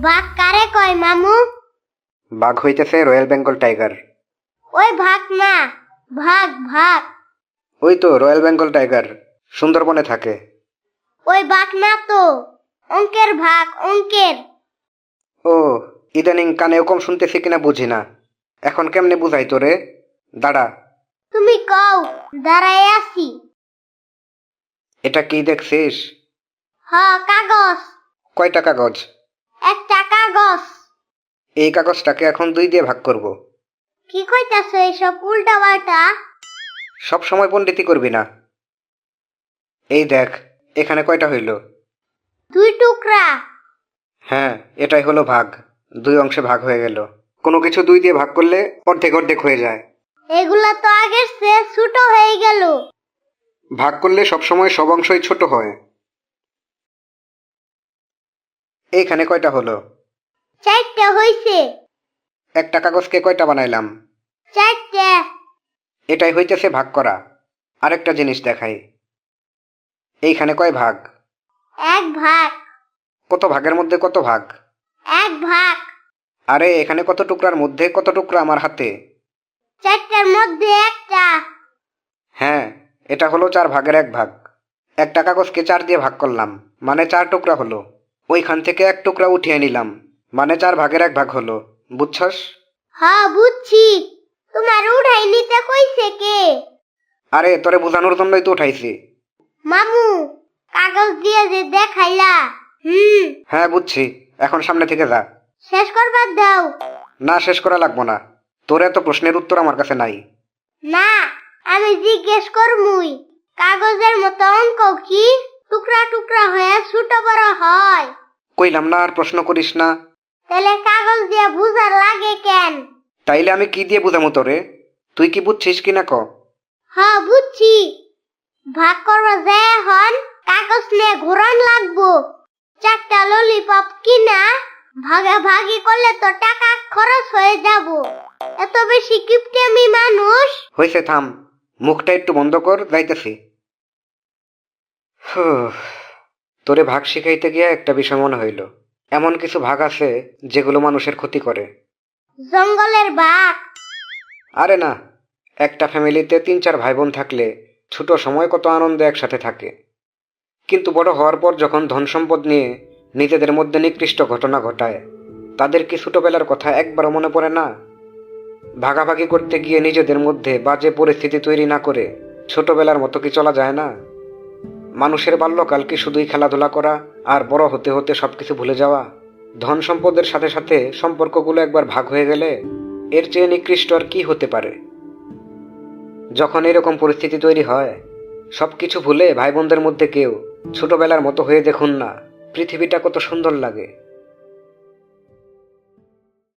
বাঘ কারে কয় মামু? বাঘ হইতেছে রয়্যাল বেঙ্গল টাইগার। ওই ভাগ না ভাগ ভাগ। ওই তো রয়্যাল বেঙ্গল টাইগার সুন্দরবনে থাকে। ওই বাঘ না তো অঙ্কের ভাগ অঙ্কের। ও ইদানিং কানে কম শুনতেছি কিনা বুঝি না। এখন কেমনে বুঝাই তোরে? দাঁড়া। তুমি কও দাঁড়ায় আছি। এটা কি দেখছিস? হ কাগজ। কয়টা কাগজ? একটা কাগজ এই কাগজটাকে এখন দুই দিয়ে ভাগ করব। কি কইতাছ এসব উল্টা পাল্টা সব সময় পণ্ডিতি করবি না। এই দেখ এখানে কয়টা হইল? দুই টুকরা। হ্যাঁ এটাই হলো ভাগ। দুই অংশে ভাগ হয়ে গেল। কোনো কিছু দুই দিয়ে ভাগ করলে অর্ধেক অর্ধেক হয়ে যায়। এগুলা তো আগের চেয়ে ছোট হয়ে গেল। ভাগ করলে সবসময় সব অংশই ছোট হয়। এইখানে কয়টা হলো? চারটে হইছে। একটা কাগজকে কয়টা বানাইলাম? চারটে। এটাই হইতেছে ভাগ করা। আরেকটা জিনিস দেখাই। এইখানে কয় ভাগ? এক ভাগ। কত ভাগের মধ্যে কত ভাগ? এক ভাগ। আরে এখানে কত টুকরার মধ্যে কত টুকরা আমার হাতে? চারটার মধ্যে একটা। হ্যাঁ এটা হলো চার ভাগের এক ভাগ। একটা কাগজকে চার দিয়ে ভাগ করলাম। মানে চার টুকরা হলো। ওইখান থেকে এক টুকরা উঠিয়ে নিলাম। মানে চার ভাগের এক ভাগ হলো। বুঝছস? হ বুঝছি। তোমার উঠাই নিতে কইছে কে? আরে তোরে বোঝানোর জন্যই তো উঠাইছি। মামু কাগজ দিয়ে যে দেখাইলা। হুম। হ্যাঁ বুঝছি। এখন সামনে থেকে যা। শেষ করবার দাও। না শেষ করা লাগবো না। তোর এত প্রশ্নের উত্তর আমার কাছে নাই। না আমি জিজ্ঞেস করমুই। কাগজের মতো অঙ্ক কি? হয়ে ছোট বড় হয়। কইলাম না আর প্রশ্ন করিস না। তাহলে কাগজ দিয়ে বুঝার লাগে কেন? তাইলে আমি কি দিয়ে বুঝামো তোরে? তুই কি বুঝছিস কি না ক? হ বুঝছি। ভাগ করবা যে হন কাগজ নিয়ে ঘুরান লাগবো। চারটা ললিপপ কিনা ভাগে ভাগি করলে তো টাকা খরচ হয়ে যাব। এত বেশি কিপটেমি মানুষ। হয়েছে থাম। মুখটা একটু বন্ধ কর যাইতেছি। তোরে ভাগ শিখাইতে গিয়া একটা বিষয় মনে হইল। এমন কিছু ভাগ আছে যেগুলো মানুষের ক্ষতি করে। জঙ্গলের বাঘ। আরে না একটা ফ্যামিলিতে তিন চার ভাই বোন থাকলে ছোট সময় কত আনন্দে একসাথে থাকে। কিন্তু বড় হওয়ার পর যখন ধন সম্পদ নিয়ে নিজেদের মধ্যে নিকৃষ্ট ঘটনা ঘটায় তাদের কি ছোটবেলার কথা একবারও মনে পড়ে না? ভাগাভাগি করতে গিয়ে নিজেদের মধ্যে বাজে পরিস্থিতি তৈরি না করে ছোটবেলার মতো কি চলা যায় না? মানুষের বাল্যকাল কি শুধুই খেলাধুলা করা আর বড় হতে হতে সবকিছু ভুলে যাওয়া। ধন সম্পদের সাথে সাথে সম্পর্কগুলো একবার ভাগ হয়ে গেলে এর চেয়ে নিকৃষ্ট আর কি হতে পারে? যখন এরকম পরিস্থিতি তৈরি হয় সব কিছু ভুলে ভাই বোনদের মধ্যে কেউ ছোটবেলার মতো হয়ে দেখুন না, পৃথিবীটা কত সুন্দর লাগে।